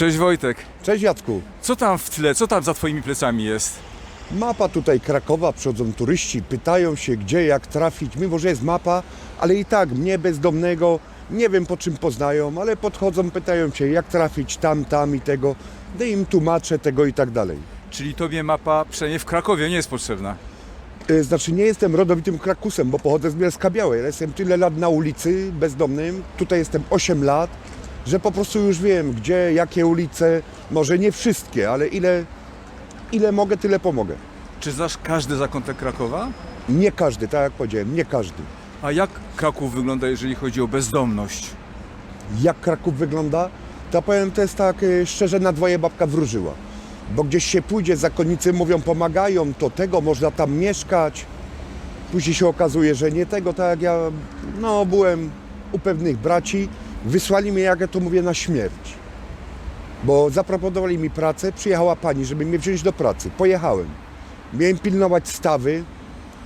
Cześć Wojtek. Cześć Jacku. Co tam w tle, co tam za twoimi plecami jest? Mapa tutaj Krakowa, przychodzą turyści, pytają się gdzie, jak trafić, mimo że jest mapa, ale i tak mnie bezdomnego, nie wiem po czym poznają, ale podchodzą, pytają się jak trafić tam, tam i tego, gdy im tłumaczę tego i tak dalej. Czyli tobie mapa, przynajmniej w Krakowie, nie jest potrzebna. Y, Znaczy nie jestem rodowitym Krakusem, bo pochodzę z Bielska Białej, ale jestem tyle lat na ulicy bezdomnym, tutaj jestem 8 lat, że po prostu już wiem gdzie, jakie ulice, może nie wszystkie, ale ile, ile mogę, tyle pomogę. Czy znasz każdy zakątek Krakowa? Nie każdy, tak jak powiedziałem, nie każdy. A jak Kraków wygląda, jeżeli chodzi o bezdomność? jak Kraków wygląda, to powiem, to jest tak e, szczerze na dwoje babka wróżyła. Bo gdzieś się pójdzie, zakonnicy mówią, pomagają, to tego, można tam mieszkać. Później się okazuje, że nie tego, tak jak ja, no byłem u pewnych braci, wysłali mnie, jak ja to mówię, na śmierć. Bo zaproponowali mi pracę, przyjechała pani, żeby mnie wziąć do pracy. Pojechałem. Miałem pilnować stawy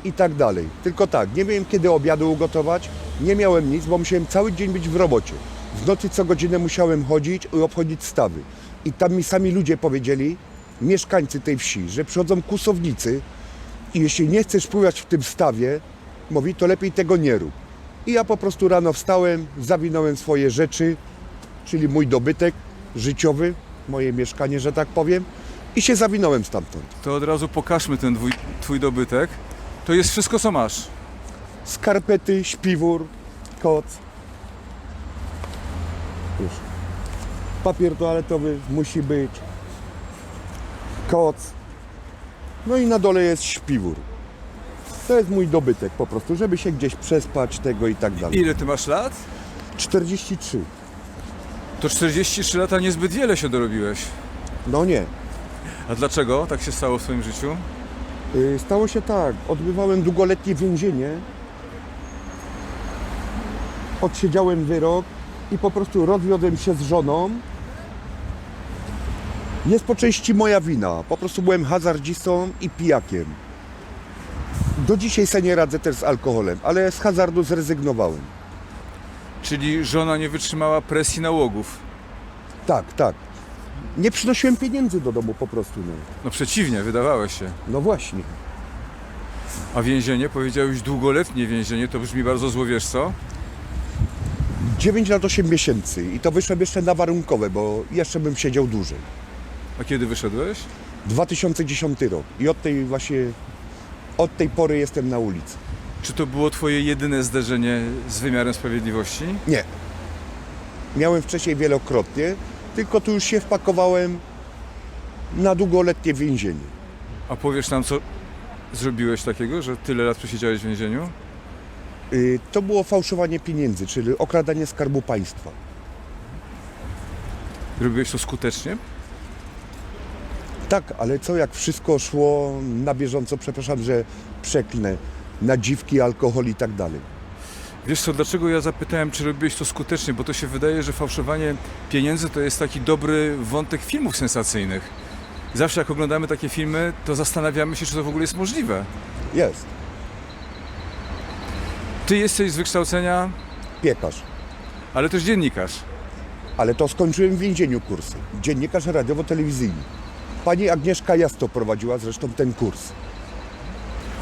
i tak dalej. Tylko tak, nie miałem kiedy obiadu ugotować, nie miałem nic, bo musiałem cały dzień być w robocie. W nocy co godzinę musiałem chodzić i obchodzić stawy. I tam mi sami ludzie powiedzieli, mieszkańcy tej wsi, że przychodzą kusownicy i jeśli nie chcesz pływać w tym stawie, mówi, to lepiej tego nie rób. I ja po prostu rano wstałem, zawinąłem swoje rzeczy, czyli mój dobytek życiowy, moje mieszkanie, że tak powiem, i się zawinąłem stamtąd. To od razu pokażmy ten twój, twój dobytek. To jest wszystko, co masz. skarpety, śpiwór, koc. Już. Papier toaletowy musi być. Koc. No i na dole jest śpiwór. To jest mój dobytek po prostu, żeby się gdzieś przespać tego i tak dalej. Ile ty masz lat? 43. To 43 lata niezbyt wiele się dorobiłeś. No nie. A dlaczego tak się stało w twoim życiu? Y, Stało się tak. Odbywałem długoletnie więzienie. Odsiedziałem wyrok i po prostu rozwiodłem się z żoną. Jest po części moja wina. Po prostu byłem hazardzistą i pijakiem. Do dzisiaj sobie nie radzę też z alkoholem, ale z hazardu zrezygnowałem. Czyli żona nie wytrzymała presji nałogów. Tak, tak. Nie przynosiłem pieniędzy do domu po prostu. No, No przeciwnie, wydawałeś się. no właśnie. A więzienie, powiedziałeś długoletnie więzienie, to brzmi bardzo złowieszczo. 9 lat 8 miesięcy i to wyszłem jeszcze na warunkowe, bo jeszcze bym siedział dłużej. A kiedy wyszedłeś? 2010 rok i od tej właśnie, od tej pory jestem na ulicy. Czy to było twoje jedyne zderzenie z wymiarem sprawiedliwości? Nie. Miałem wcześniej wielokrotnie, tylko tu już się wpakowałem na długoletnie więzienie. A powiesz nam, co zrobiłeś takiego, że tyle lat przesiedziałeś w więzieniu? Y, To było fałszowanie pieniędzy, czyli okradanie skarbu państwa. Robiłeś to skutecznie? Tak, ale co jak wszystko szło na bieżąco, przepraszam, że przeklnę, na dziwki, alkohol i tak dalej. Wiesz co, dlaczego ja zapytałem, czy robiłeś to skutecznie? Bo to się wydaje, że fałszowanie pieniędzy to jest taki dobry wątek filmów sensacyjnych. Zawsze jak oglądamy takie filmy, to zastanawiamy się, czy to w ogóle jest możliwe. Jest. Ty jesteś z wykształcenia, Piekarz. ale też dziennikarz. Ale to skończyłem w więzieniu kursy. Dziennikarz radiowo-telewizyjny. Pani Agnieszka Jasto prowadziła zresztą ten kurs.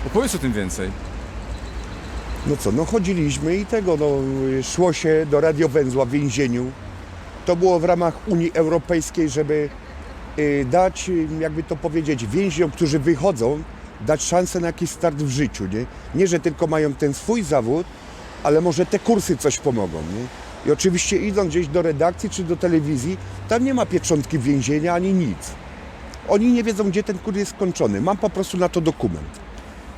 Opowiedz o tym więcej. No co, no chodziliśmy i tego, no szło się do radiowęzła w więzieniu. To było w ramach Unii Europejskiej, żeby y, dać, jakby to powiedzieć, więźniom, którzy wychodzą, dać szansę na jakiś start w życiu, nie? Nie, że tylko mają ten swój zawód, ale może te kursy coś pomogą, nie? I oczywiście idąc gdzieś do redakcji czy do telewizji, tam nie ma pieczątki więzienia ani nic. Oni nie wiedzą, gdzie ten kurs jest skończony. Mam po prostu na to dokument.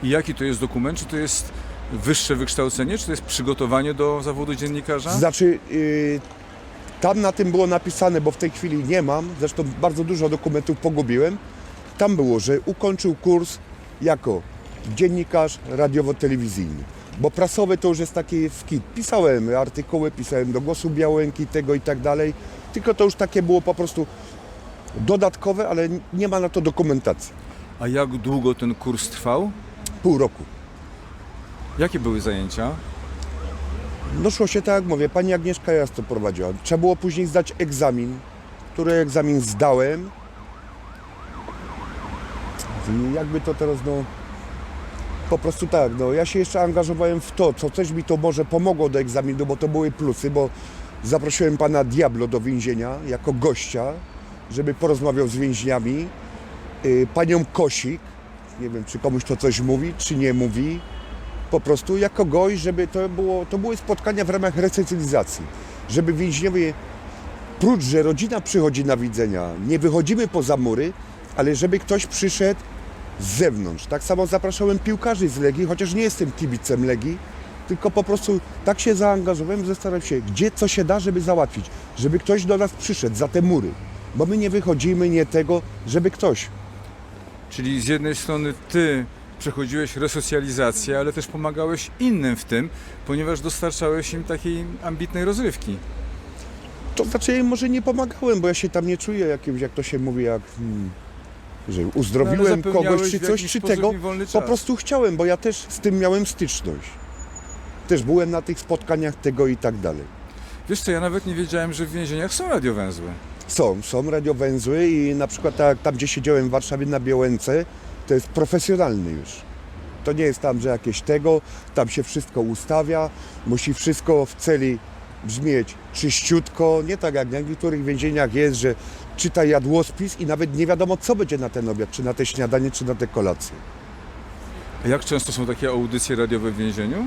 I jaki to jest dokument? Czy to jest wyższe wykształcenie, czy to jest przygotowanie do zawodu dziennikarza? Znaczy, yy, tam na tym było napisane, bo w tej chwili nie mam, zresztą bardzo dużo dokumentów pogubiłem. Tam było, że ukończył kurs jako dziennikarz radiowo-telewizyjny. Bo prasowy to już jest taki wkit. Pisałem artykuły, pisałem do Głosu Białęki, tego i tak dalej. Tylko to już takie było po prostu dodatkowe, ale nie ma na to dokumentacji. A jak długo ten kurs trwał? Pół roku. Jakie były zajęcia? No szło się tak jak mówię, pani Agnieszka Jas to prowadziła. Trzeba było później zdać egzamin który egzamin zdałem. I jakby to teraz, no, po prostu tak, no, ja się jeszcze angażowałem w to, co coś mi to może pomogło do egzaminu, bo to były plusy, bo zaprosiłem pana Diablo do więzienia jako gościa, żeby porozmawiał z więźniami. Y, Panią Kosik, nie wiem, czy komuś to coś mówi, czy nie mówi, po prostu jako gość, żeby to było, to były spotkania w ramach resocjalizacji, żeby więźniowie, prócz, że rodzina przychodzi na widzenia, nie wychodzimy poza mury, ale żeby ktoś przyszedł z zewnątrz. Tak samo zapraszałem piłkarzy z Legii, chociaż nie jestem kibicem Legii, tylko po prostu tak się zaangażowałem, staram się, gdzie co się da, żeby załatwić, żeby ktoś do nas przyszedł za te mury, bo my nie wychodzimy, nie tego, żeby ktoś. Czyli z jednej strony ty przechodziłeś resocjalizację, ale też pomagałeś innym w tym, ponieważ dostarczałeś im takiej ambitnej rozrywki. To znaczy ja może nie pomagałem, bo ja się tam nie czuję jakimś, jak to się mówi, jak hmm, że No, uzdrowiłem zapewniałeś kogoś czy coś, czy tego. Po prostu chciałem, bo ja też z tym miałem styczność. Też byłem na tych spotkaniach tego i tak dalej. Wiesz co, ja nawet nie wiedziałem, że w więzieniach są radiowęzły. Są, są radiowęzły i na przykład tak, tam, gdzie siedziałem w Warszawie na Białęce, to jest profesjonalny już. To nie jest tam, że jakieś tego, tam się wszystko ustawia, musi wszystko w celi brzmieć czyściutko, nie tak jak w niektórych więzieniach jest, że czyta jadłospis i nawet nie wiadomo, co będzie na ten obiad, czy na te śniadanie, czy na te kolacje. A jak często są takie audycje radiowe w więzieniu?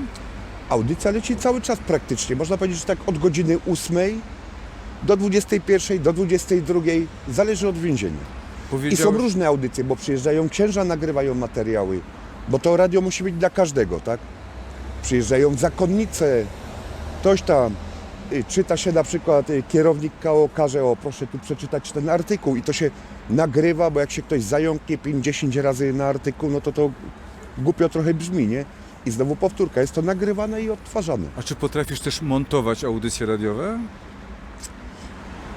Audycja leci cały czas praktycznie, można powiedzieć, że tak od godziny 8 do 21, do 22, zależy od więzienia. I są Powiedziałeś, różne audycje, bo przyjeżdżają księża, nagrywają materiały, bo to radio musi być dla każdego, tak? Przyjeżdżają zakonnice, ktoś tam y, czyta się na przykład, y, kierownik KO każe, o proszę tu przeczytać ten artykuł i to się nagrywa, bo jak się ktoś zająknie 5-10 razy na artykuł, no to to głupio trochę brzmi, nie? I znowu powtórka, jest to nagrywane i odtwarzane. a czy potrafisz też montować audycje radiowe?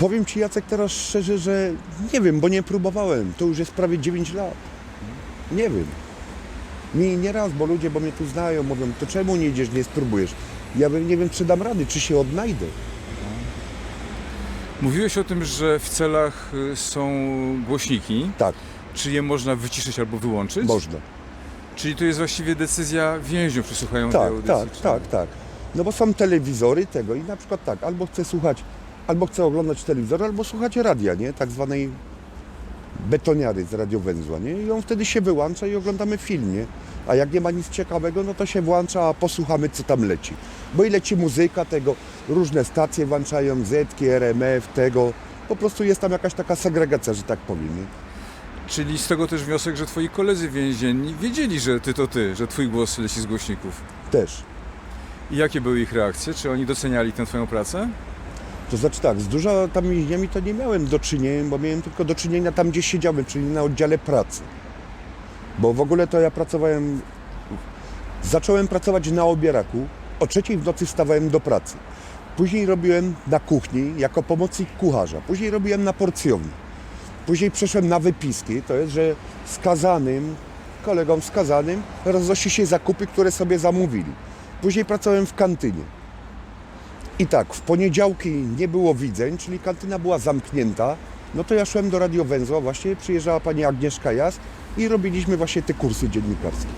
Powiem Ci Jacek teraz szczerze, że nie wiem, bo nie próbowałem. To już jest prawie 9 lat. Nie wiem. Mi nie raz, bo ludzie, bo mnie tu znają, mówią, to czemu nie idziesz, nie spróbujesz? Ja nie wiem, czy dam rady, czy się odnajdę. Mówiłeś o tym, że w celach y, są głośniki. Tak, Czy je można wyciszyć albo wyłączyć? można. Czyli to jest właściwie decyzja więźniów, czy słuchają tej Tak, audycji? tak, tak, tak. No bo są telewizory tego i na przykład tak, albo chcę słuchać, albo chcę oglądać telewizor, albo słuchać radia, nie? Tak zwanej betoniary z radiowęzła, nie? I on wtedy się wyłącza i oglądamy film, nie? A jak nie ma nic ciekawego, no to się włącza, a posłuchamy, co tam leci. Bo i leci muzyka tego, różne stacje włączają, Zetki, RMF, tego. Po prostu jest tam jakaś taka segregacja, że tak powiem, nie? Czyli z tego też wniosek, że twoi koledzy więzienni wiedzieli, że ty to ty, że twój głos leci z głośników. Też. I jakie były ich reakcje? Czy oni doceniali tę twoją pracę? To znaczy tak, z dużo tam więźniami to nie miałem do czynienia, bo miałem tylko do czynienia tam, gdzie siedziałem, czyli na oddziale pracy. Bo w ogóle to ja pracowałem, zacząłem pracować na obieraku, o trzeciej w nocy wstawałem do pracy. Później robiłem na kuchni jako pomocnik kucharza, później robiłem na porcjowni. Później przeszłem na wypiski, to jest, że skazanym, kolegom skazanym roznosi się zakupy, które sobie zamówili. Później pracowałem w kantynie. I tak, w poniedziałki nie było widzeń, czyli kantyna była zamknięta. No to ja szłem do radiowęzła, właśnie przyjeżdżała pani Agnieszka Jas i robiliśmy właśnie te kursy dziennikarskie.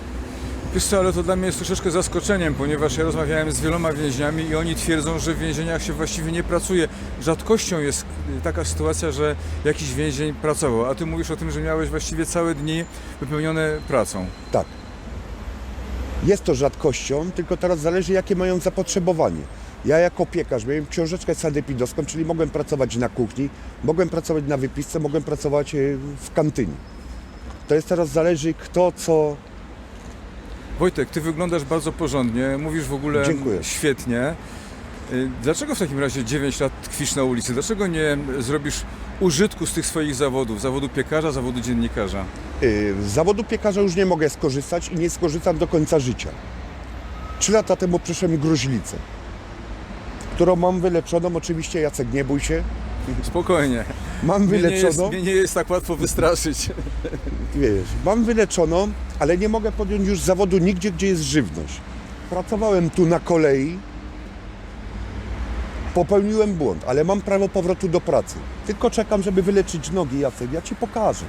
Wiesz co, ale to dla mnie jest troszeczkę zaskoczeniem, ponieważ ja rozmawiałem z wieloma więźniami i oni twierdzą, że w więzieniach się właściwie nie pracuje. Rzadkością jest y, taka sytuacja, że jakiś więzień pracował, a ty mówisz o tym, że miałeś właściwie całe dni wypełnione pracą. Tak. Jest to rzadkością, tylko teraz zależy jakie mają zapotrzebowanie. Ja jako piekarz miałem książeczkę sanepidowską, czyli mogłem pracować na kuchni, mogłem pracować na wypisce, mogłem pracować e, w kantynie. To jest teraz zależy kto co Wojtek, ty wyglądasz bardzo porządnie, mówisz w ogóle Dziękuję. świetnie. Y, Dlaczego w takim razie 9 lat tkwisz na ulicy? Dlaczego nie zrobisz użytku z tych swoich zawodów? Zawodu piekarza, zawodu dziennikarza? Y, Z zawodu piekarza już nie mogę skorzystać i nie skorzystam do końca życia. Trzy lata temu przeszłem gruźlicę, którą mam wyleczoną. Oczywiście, Jacek, nie bój się. Spokojnie. Mam Mnie nie, jest, wyleczoną, mnie nie jest tak łatwo wystraszyć. wiesz, mam wyleczoną, ale nie mogę podjąć już zawodu nigdzie, gdzie jest żywność. Pracowałem tu na kolei, popełniłem błąd, ale mam prawo powrotu do pracy. Tylko czekam, żeby wyleczyć nogi, Jacek. Ja ci pokażę.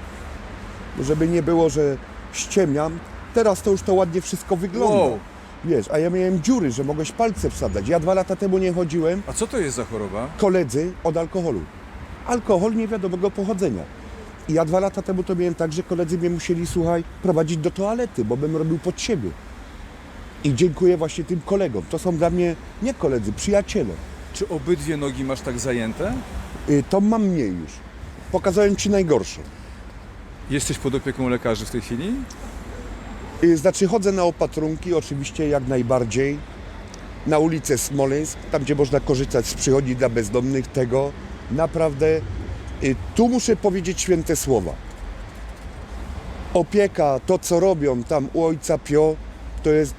Żeby nie było, że ściemniam. Teraz to już to ładnie wszystko wygląda. Wow. Wiesz, a ja miałem dziury, że mogłeś palce wsadzać. Ja dwa lata temu nie chodziłem. A co to jest za choroba? Koledzy od alkoholu. Alkohol niewiadomego pochodzenia. I ja dwa lata temu to miałem tak, że koledzy mnie musieli, słuchaj, prowadzić do toalety, bo bym robił pod siebie. I dziękuję właśnie tym kolegom. To są dla mnie nie koledzy, przyjaciele. Czy obydwie nogi masz tak zajęte? Y, To mam mniej już. Pokazałem Ci najgorsze. Jesteś pod opieką lekarzy w tej chwili? Y, Znaczy chodzę na opatrunki, oczywiście jak najbardziej. Na ulicę Smoleńsk, tam gdzie można korzystać z przychodni dla bezdomnych, tego naprawdę. y, Tu muszę powiedzieć święte słowa. Opieka, to co robią tam u ojca Pio, to jest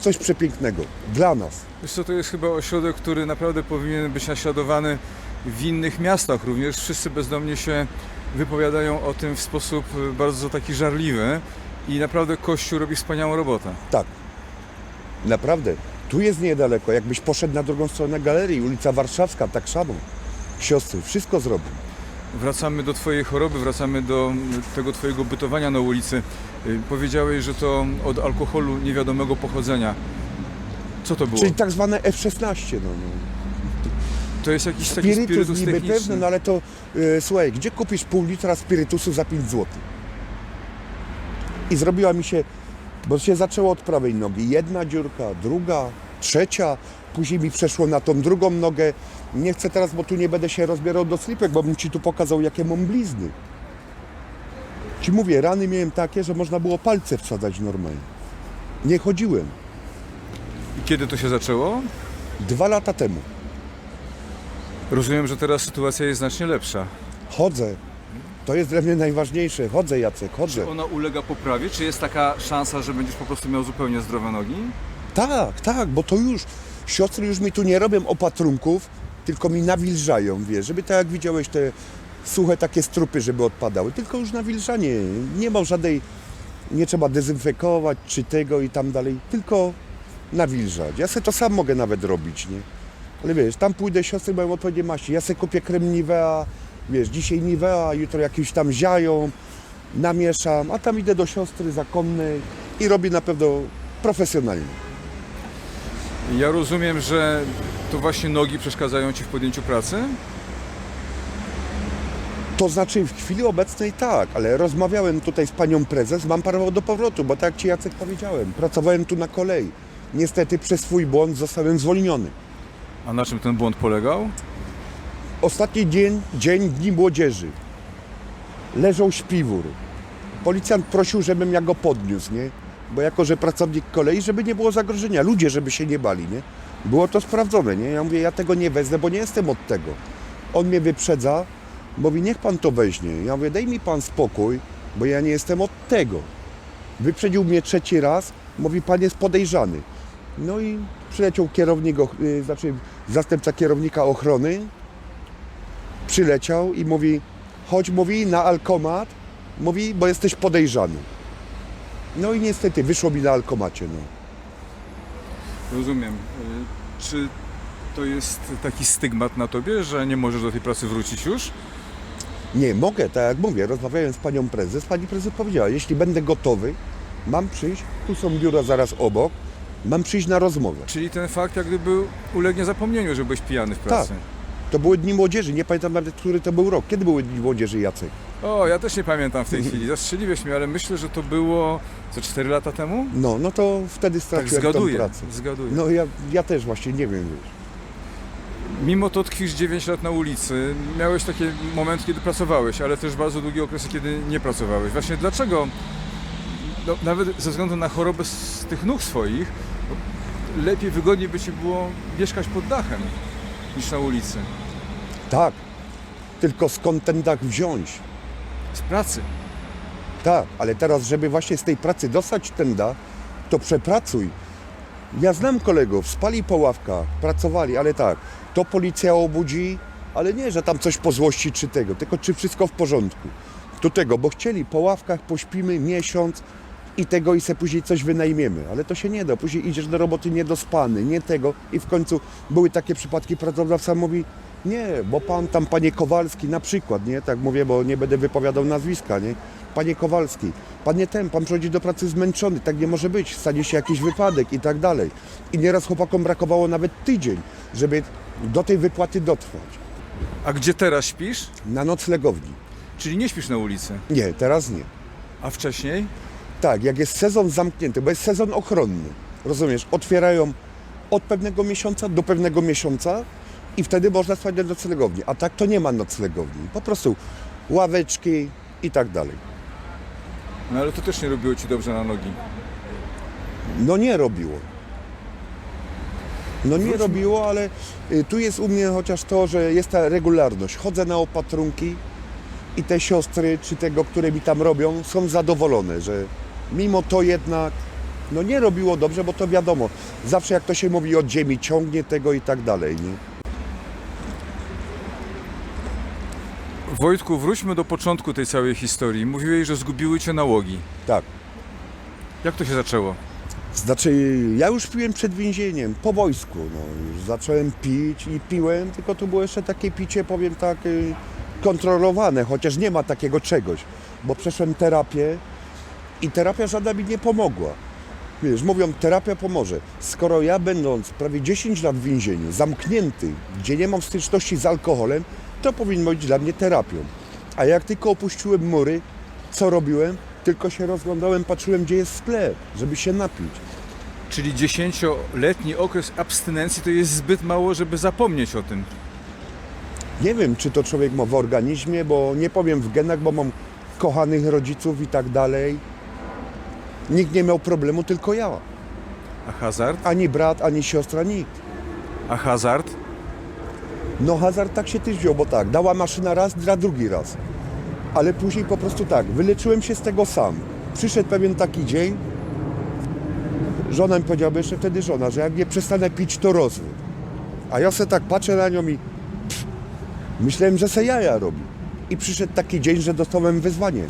coś przepięknego dla nas. Wiesz co, to jest chyba ośrodek, który naprawdę powinien być naśladowany w innych miastach również. Wszyscy bezdomni się wypowiadają o tym w sposób y, bardzo taki żarliwy i naprawdę Kościół robi wspaniałą robotę. Tak. Naprawdę. Tu jest niedaleko. Jakbyś poszedł na drugą stronę galerii, ulica Warszawska, tak samo. Siostry, wszystko zrobią. Wracamy do Twojej choroby, wracamy do y, tego Twojego bytowania na ulicy. Y, Powiedziałeś, że to od alkoholu niewiadomego pochodzenia. Co to było? Czyli tak zwane F-16. No, no. To jest jakiś taki Spirytus spirytus niby techniczny. pewny, no ale to e, słuchaj, gdzie kupisz pół litra spirytusu za 5 zł? I zrobiła mi się, bo się zaczęło od prawej nogi. Jedna dziurka, druga, trzecia, później mi przeszło na tą drugą nogę. Nie chcę teraz, bo tu nie będę się rozbierał do slipek, bo bym ci tu pokazał, jakie mam blizny. Ci mówię, rany miałem takie, że można było palce wsadzać normalnie. Nie chodziłem. I kiedy to się zaczęło? Dwa lata temu. Rozumiem, że teraz sytuacja jest znacznie lepsza. Chodzę. To jest dla mnie najważniejsze. Chodzę, Jacek, chodzę. Ona ulega poprawie? Czy jest taka szansa, że będziesz po prostu miał zupełnie zdrowe nogi? Tak, tak, bo to już siostry już mi tu nie robią opatrunków, tylko mi nawilżają, wiesz, żeby tak jak widziałeś te suche takie strupy, żeby odpadały, tylko już nawilżanie. Nie ma żadnej, nie trzeba dezynfekować czy tego i tam dalej, tylko nawilżać. Ja sobie to sam mogę nawet robić, nie? Ale wiesz, tam pójdę, siostry mają odpowiednie maści, ja sobie kupię krem Nivea, wiesz, dzisiaj Nivea, jutro jakieś tam ziają, namieszam, a tam idę do siostry zakonnej i robię na pewno profesjonalnie. Ja rozumiem, że to właśnie nogi przeszkadzają Ci w podjęciu pracy? To znaczy w chwili obecnej tak, ale rozmawiałem tutaj z panią prezes, mam prawo do powrotu, bo tak jak ci Jacek powiedziałem, pracowałem tu na kolei. Niestety przez swój błąd zostałem zwolniony. A na czym ten błąd polegał? Ostatni dzień, dzień Dni Młodzieży. Leżał śpiwór. Policjant prosił, żebym ja go podniósł, nie? Bo jako, że pracownik kolei, żeby nie było zagrożenia, ludzie, żeby się nie bali, nie? Było to sprawdzone, nie? Ja mówię, ja tego nie wezmę, bo nie jestem od tego. On mnie wyprzedza, mówi, niech pan to weźmie. Ja mówię, daj mi pan spokój, bo ja nie jestem od tego. Wyprzedził mnie trzeci raz, mówi, pan jest podejrzany. No i przyleciał kierownik, y, znaczy zastępca kierownika ochrony, przyleciał i mówi, chodź, mówi, na alkomat, mówi, bo jesteś podejrzany. No i niestety wyszło mi na alkomacie, no. Rozumiem. Y, Czy to jest taki stygmat na Tobie, że nie możesz do tej pracy wrócić już? Nie, mogę, tak jak mówię, rozmawiałem z panią prezes, pani prezes powiedziała, jeśli będę gotowy, mam przyjść, tu są biura zaraz obok, mam przyjść na rozmowę. Czyli ten fakt jak gdyby ulegnie zapomnieniu, że byłeś pijany w pracy. To były Dni Młodzieży, nie pamiętam nawet, który to był rok. Kiedy były Dni Młodzieży, Jacek? O, ja też nie pamiętam w tej chwili. Zastrzeliłeś mnie, ale myślę, że to było co 4 lata temu? No, no to wtedy Tak straciłem tą zgaduję. pracę. zgaduję. No ja, ja też właśnie nie wiem, wiesz. Mimo to tkwisz 9 lat na ulicy, miałeś takie momenty, kiedy pracowałeś, ale też bardzo długie okresy, kiedy nie pracowałeś. Właśnie dlaczego, no, nawet ze względu na chorobę z tych nóg swoich, lepiej, wygodniej by Ci było mieszkać pod dachem niż na ulicy, Tak, tylko skąd ten dach wziąć? z pracy. Tak, ale teraz, żeby właśnie z tej pracy dostać ten dach, to przepracuj. Ja znam kolegów, spali po ławkach, pracowali, ale tak, to policja obudzi, ale nie, że tam coś po złości czy tego, tylko czy wszystko w porządku. Do tego, bo chcieli po ławkach, pośpimy miesiąc i tego i se później coś wynajmiemy, ale to się nie da. Później idziesz do roboty niedospany, nie tego i w końcu były takie przypadki, pracodawca mówi, Nie, bo pan tam, panie Kowalski na przykład, nie? Tak mówię, bo nie będę wypowiadał nazwiska, nie? Panie Kowalski, pan nie ten, pan przychodzi do pracy zmęczony, tak nie może być, stanie się jakiś wypadek i tak dalej. I nieraz chłopakom brakowało nawet tydzień, żeby do tej wypłaty dotrwać. A gdzie teraz śpisz? Na noclegowni. Czyli nie śpisz na ulicy. Nie, teraz nie. A wcześniej? Tak, jak jest sezon zamknięty, bo jest sezon ochronny, rozumiesz, otwierają od pewnego miesiąca do pewnego miesiąca i wtedy można spać na noclegowni, a tak to nie ma noclegowni, po prostu ławeczki i tak dalej. No ale to też nie robiło ci dobrze na nogi. No nie robiło. No nie robiło, ale y, tu jest u mnie chociaż to, że jest ta regularność. Chodzę na opatrunki i te siostry, czy tego, które mi tam robią, są zadowolone, że mimo to jednak no nie robiło dobrze, bo to wiadomo, zawsze jak to się mówi od ziemi, ciągnie tego i tak dalej, nie? Wojtku, wróćmy do początku tej całej historii. Mówiłeś, że zgubiły cię nałogi. Tak. Jak to się zaczęło? Znaczy, ja już piłem przed więzieniem, po wojsku, no, już zacząłem pić i piłem, tylko to było jeszcze takie picie, powiem tak, y, kontrolowane, chociaż nie ma takiego czegoś, bo przeszłem terapię i terapia żadna mi nie pomogła. Wiesz, mówią, terapia pomoże. Skoro ja będąc prawie 10 lat w więzieniu, zamknięty, gdzie nie mam styczności z alkoholem, to powinno być dla mnie terapią. A jak tylko opuściłem mury, co robiłem? Tylko się rozglądałem, patrzyłem, gdzie jest sklep, żeby się napić. Czyli dziesięcioletni okres abstynencji to jest zbyt mało, żeby zapomnieć o tym. Nie wiem, czy to człowiek ma w organizmie, bo nie powiem w genach, bo mam kochanych rodziców i tak dalej. Nikt nie miał problemu, tylko ja. A hazard? Ani brat, ani siostra, nikt. A hazard? No hazard tak się też wziął, bo tak, dała maszyna raz, dla drugi raz. Ale później po prostu tak, wyleczyłem się z tego sam. Przyszedł pewien taki dzień, żona mi powiedziała, jeszcze wtedy żona, że jak nie przestanę pić, to rozwód. A ja se tak patrzę na nią i pff, myślałem, że se jaja robi. I przyszedł taki dzień, że dostałem wezwanie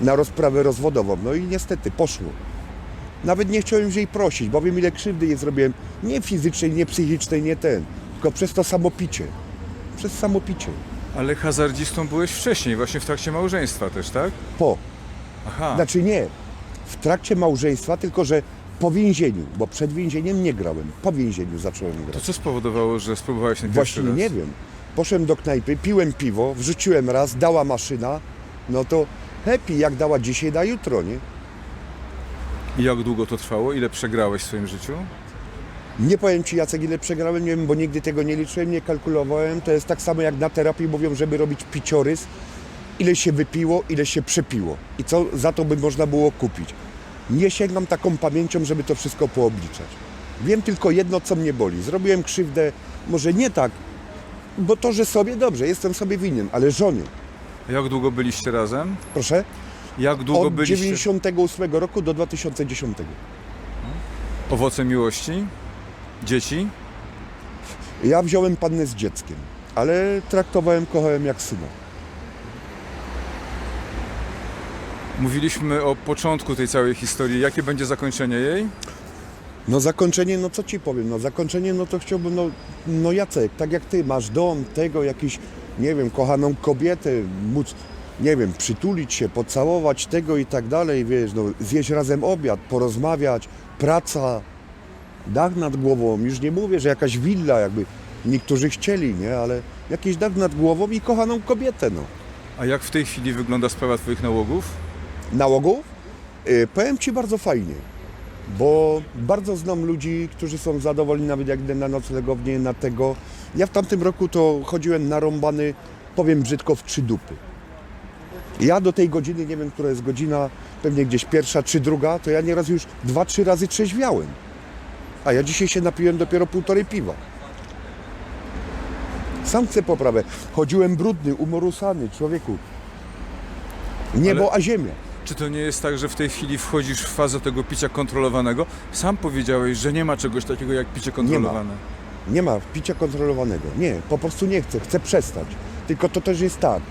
na rozprawę rozwodową. No i niestety poszło. Nawet nie chciałem jej prosić, bo wiem ile krzywdy jej zrobiłem. Nie fizycznej, nie psychicznej, nie ten. Tylko przez to samopicie. Przez samopicie. Ale hazardzistą byłeś wcześniej, właśnie w trakcie małżeństwa też, tak? Po. Aha. Znaczy nie. W trakcie małżeństwa, tylko że po więzieniu. Bo przed więzieniem nie grałem. Po więzieniu zacząłem To grać. co spowodowało, że spróbowałeś ten Właśnie raz? nie wiem. Poszedłem do knajpy, piłem piwo, wrzuciłem raz, dała maszyna. No to happy, jak dała dzisiaj, da jutro, nie? I jak długo to trwało? Ile przegrałeś w swoim życiu? Nie powiem Ci Jacek ile przegrałem, nie wiem, bo nigdy tego nie liczyłem, nie kalkulowałem. To jest tak samo jak na terapii mówią, żeby robić piciorys. Ile się wypiło, ile się przepiło i co za to by można było kupić. Nie sięgam taką pamięcią, żeby to wszystko poobliczać. Wiem tylko jedno, co mnie boli. Zrobiłem krzywdę, może nie tak, bo to, że sobie dobrze, jestem sobie winien, ale żonie. Jak długo byliście razem? Proszę, Jak długo od byliście 98 roku do 2010. owocem miłości? Dzieci? Ja wziąłem pannę z dzieckiem, ale traktowałem, kochałem jak syna. Mówiliśmy o początku tej całej historii. Jakie będzie zakończenie jej? No zakończenie, no co ci powiem, no zakończenie, no to chciałbym, no, no Jacek, tak jak ty, masz dom, tego, jakiś, nie wiem, kochaną kobietę, móc, nie wiem, przytulić się, pocałować tego i tak dalej, wiesz, no zjeść razem obiad, porozmawiać, praca, dach nad głową, już nie mówię, że jakaś willa, jakby niektórzy chcieli, nie, ale jakiś dach nad głową i kochaną kobietę, no. A jak w tej chwili wygląda sprawa Twoich nałogów? nałogów? Y, Powiem Ci bardzo fajnie, bo bardzo znam ludzi, którzy są zadowoleni nawet jak idę na noclegownię, na tego. Ja w tamtym roku to chodziłem narąbany, powiem brzydko, w trzy dupy. Ja do tej godziny, nie wiem, która jest godzina, pewnie gdzieś pierwsza czy druga, to ja nieraz już dwa, trzy razy trzeźwiałem. A ja dzisiaj się napiłem dopiero półtorej piwa. Sam chcę poprawę. Chodziłem brudny, umorusany, człowieku. Niebo Ale- a ziemia. Czy to nie jest tak, że w tej chwili wchodzisz w fazę tego picia kontrolowanego? Sam powiedziałeś, że nie ma czegoś takiego jak picie kontrolowane. Nie ma picia kontrolowanego. Nie, po prostu nie chcę, chcę przestać. Tylko to też jest tak.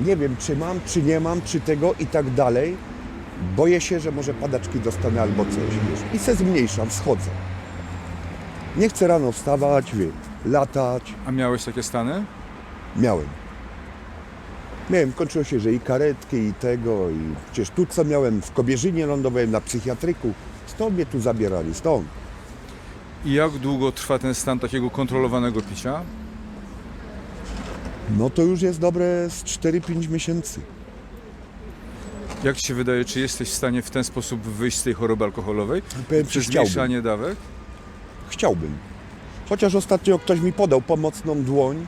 Nie wiem, czy mam, czy nie mam, czy tego i tak dalej. Boję się, że może padaczki dostanę albo coś, wiesz. I se zmniejszam, schodzę. Nie chcę rano wstawać, wie. latać. A miałeś takie stany? Miałem. Miałem, kończyło się, że i karetki, i tego, i przecież tu co miałem, w Kobierzynie lądowałem, na psychiatryku. Stąd mnie tu zabierali, stąd. I jak długo trwa ten stan takiego kontrolowanego picia? No to już jest dobre z 4-5 miesięcy. Jak Ci się wydaje, czy jesteś w stanie w ten sposób wyjść z tej choroby alkoholowej? Powiem Przez chciałbym. zmniejszanie dawek? Chciałbym. Chociaż ostatnio ktoś mi podał pomocną dłoń.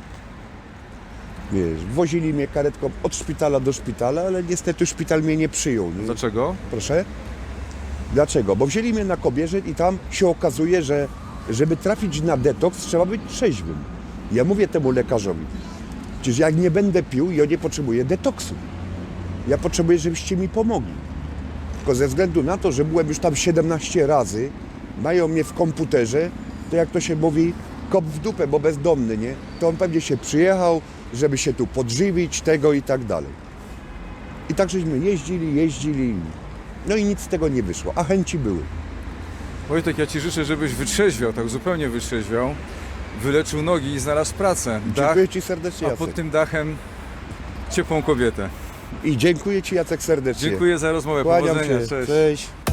Wiesz, wozili mnie karetką od szpitala do szpitala, ale niestety szpital mnie nie przyjął. Nie? Dlaczego? Proszę? Dlaczego? Bo wzięli mnie na kobierzet i tam się okazuje, że żeby trafić na detoks, trzeba być trzeźwym. Ja mówię temu lekarzowi, przecież jak nie będę pił, ja nie potrzebuję detoksu. Ja potrzebuję, żebyście mi pomogli. Tylko ze względu na to, że byłem już tam 17 razy, mają mnie w komputerze, to jak to się mówi, kop w dupę, bo bezdomny, nie? To on pewnie się przyjechał, żeby się tu podżywić, tego i tak dalej. I tak żeśmy jeździli, jeździli, no i nic z tego nie wyszło, a chęci były. Wojtek, ja Ci życzę, żebyś wytrzeźwiał, tak zupełnie wytrzeźwiał, wyleczył nogi i znalazł pracę. Dach, Dziękuję Ci serdecznie, a Jacek. pod tym dachem ciepłą kobietę. I dziękuję Ci, Jacek, serdecznie. Dziękuję za rozmowę, Kłaniam powodzenia, Cię. cześć. Cześć.